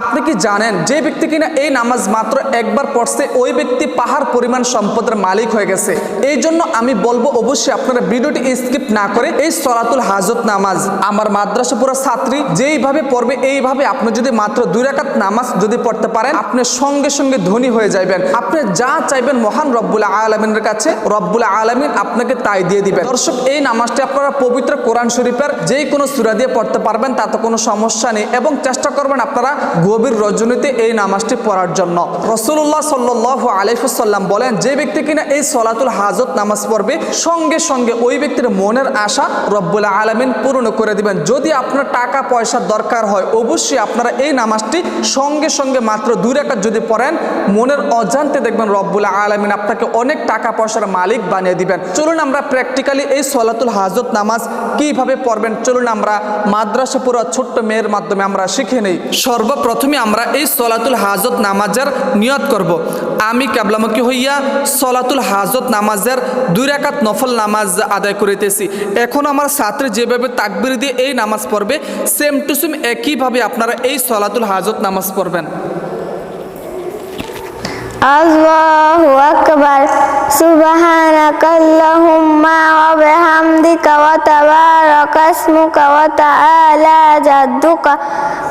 আপনি কি জানেন যে ব্যক্তি কিনা এই নামাজ মাত্র একবার পড়ছে, ওই ব্যক্তি পাহাড় পরিমাণ সম্পদের মালিক হয়ে গেছে। এই জন্য আমি বলব অবশ্যই আপনারা ভিডিওটি স্কিপ না করে এই সলাতুল হাজত নামাজ, আমার মাদ্রাসা পুরো ছাত্রী যেইভাবে পড়বে, এইভাবে আপনি যদি মাত্র দুই রাকাত নামাজ যদি পড়তে পারেন, আপনি সঙ্গে সঙ্গে ধনী হয়ে যাবেন আপনি যা চাইবেন মহান রব্বুল আলমিনের কাছে, রব্বুল আলমিন আপনাকে তাই দিয়ে দিবেন। দর্শক, এই নামাজটি আপনারা পবিত্র কোরআন শরীফের যে কোনো সুরা দিয়ে পড়তে পারবেন, তাতে কোনো সমস্যা নেই এবং চেষ্টা করবেন আপনারা গভীর রজনীতে এই নামাজটি পড়ার জন্য। রসুল্লাহ সাল্লাহ আলিফুসাল্লাম বলেন, যে ব্যক্তি কিনা এই সলাতুল হাজত নামাজ পড়বে, সঙ্গে সঙ্গে ওই ব্যক্তির মনের আশা রব্বুল আলমিন পূরণ করে দিবেন। যদি আপনার টাকা পয়সার দরকার হয়, অবশ্যই আপনারা এই নামাজটি সঙ্গে সঙ্গে মাত্র দুই রেখাত যদি পড়েন, মনের অজান্তে দেখবেন রব্বুল আলমিন আপনাকে অনেক টাকা পয়সার মালিক বানিয়ে দিবেন। চলুন আমরা প্র্যাকটিক্যালি এই সলাতুল হাজত নামাজ কীভাবে পড়বেন? চলুন আমরা মাদ্রাসা পুরো ছোট্ট মেয়ের মাধ্যমে আমরা শিখে নেই। সর্বপ্রথমে আমরা এই সলাতুল হাজত নামাজের নিয়ত করব। আমি ক্যাবলামুখী হইয়া সলাতুল হাজত নামাজের দুই রাকাত নফল নামাজ আদায় করিতেছি। এখন আমার ছাত্রী যেভাবে তাকবির দিয়ে এই নামাজ পড়বে সেম টু সেম একইভাবে আপনারা এই সলাতুল হাজত নামাজ পড়বেন। আল্লাহু আকবার, সুবহানাকাল্লাহুম্মা ওয়া বিহামদিকা ওয়া তাবারাকা ইসমুকা ওয়া তাআলা জাদ্দুকা।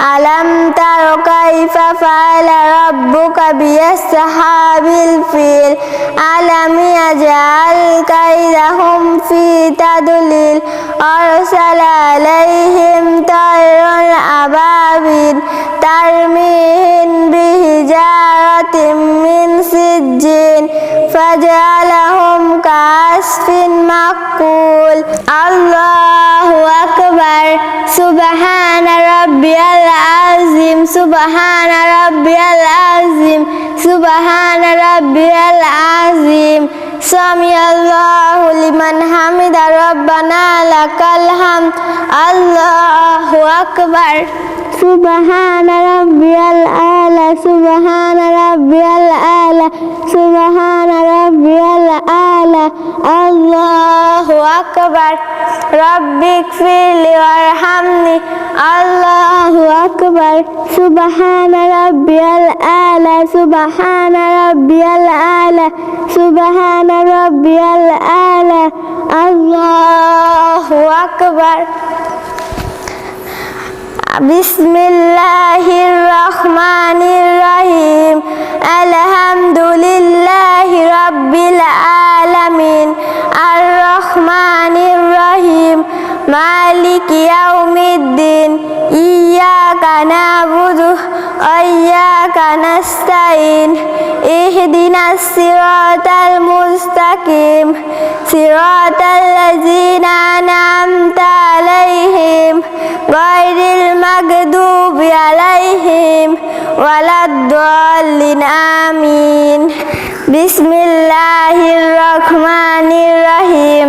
ألم تر كيف فعل ربك بأصحاب الفيل؟ ألم يجعل كيدهم في تدليل أرسل عليهم আকবার। সুবহান রাব্বিয়াল আযিম, সুবহান রাব্বিয়াল আযিম, সুবহান রাব্বিয়াল আযিম। সামি আল্লাহু লিমান হামিদা, রব্বানা লাকাল হামদ। আল্লাহু আকবার। সুবহান রাব্বিয়াল আলা, সুবহান রাব্বিয়াল আলা, সুবহান রাব্বিয়াল আলা আল্লাহু আকবার। রব্বিক ফিরলি ওয়ারহামনি। আল্লাহু আকবার। সুবহান রাব্বিয়াল আলা, সুবহান রাব্বিয়াল আলা, সুবহান রাব্বিয়াল আলা। আল্লাহু আকবার। বিসমিল্লাহির মালিক ইয়াউমিদ্দিন, ইয়াকা নাবুদু ওয়া ইয়াকা নাস্তাইন ইহদিনাস সিরাতাল মুস্তাকিম, সিরাতাল লাযিনা আন'আমতা আলাইহিম, গায়রিল মাগদুবি আলাইহিম, ওয়ালাদ-দাল্লিন, আমিন। বিসমিল্লাহির রহমানির রহিম।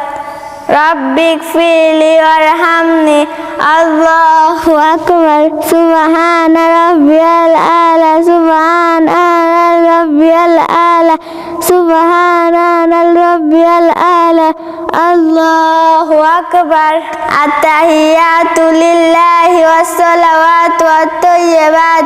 রব্বিক ফিলি ওয়ারহামনি। আল্লাহু আকবার। সুবহান রাব্বিয়াল আলা, সুবহান আলা রাব্বিয়াল আলা, সুবহান রাব্বিয়াল আলা। আল্লাহু আকবার। আত্তাহিয়াতু লিল্লাহি ওয়াস সালাওয়াতু ওয়াত তাইয়্যিবাত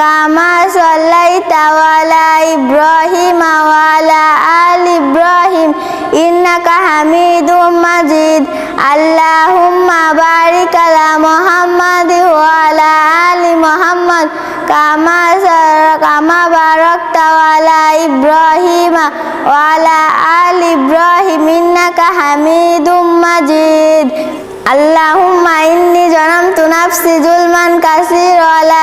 কামা সাল্লাইতা ওয়ালা ইব্রাহিম ওয়ালা আল ইব্রাহিম, ইন্নাকা হামিদুম মাজিদ। আল্লাহুম্মা বারিক আলা মুহাম্মাদ ওয়ালা আলি মুহাম্মাদ, কামা কামা বারাকতা ওয়ালা ইব্রাহিম ওয়ালা আল ইব্রাহিম, ইন্নাকা হামিদুম মাজিদ। আল্লাহ নাফসি জুলমান কাসির ওয়ালা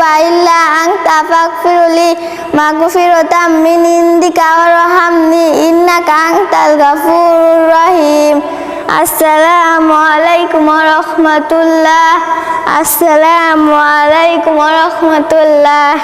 বাইল্লা আং ইল্লা আনতা ফাগফিরলি মাগফিরাতাম মিন ইনদিকা ওয়ারহামনি ইন্নাকা আনতাল গাফুরুর রহিম আসসালামু আলাইকুম ওয়া রাহমাতুল্লাহ আসসালামু আলাইকুম ওয়া রাহমাতুল্লাহ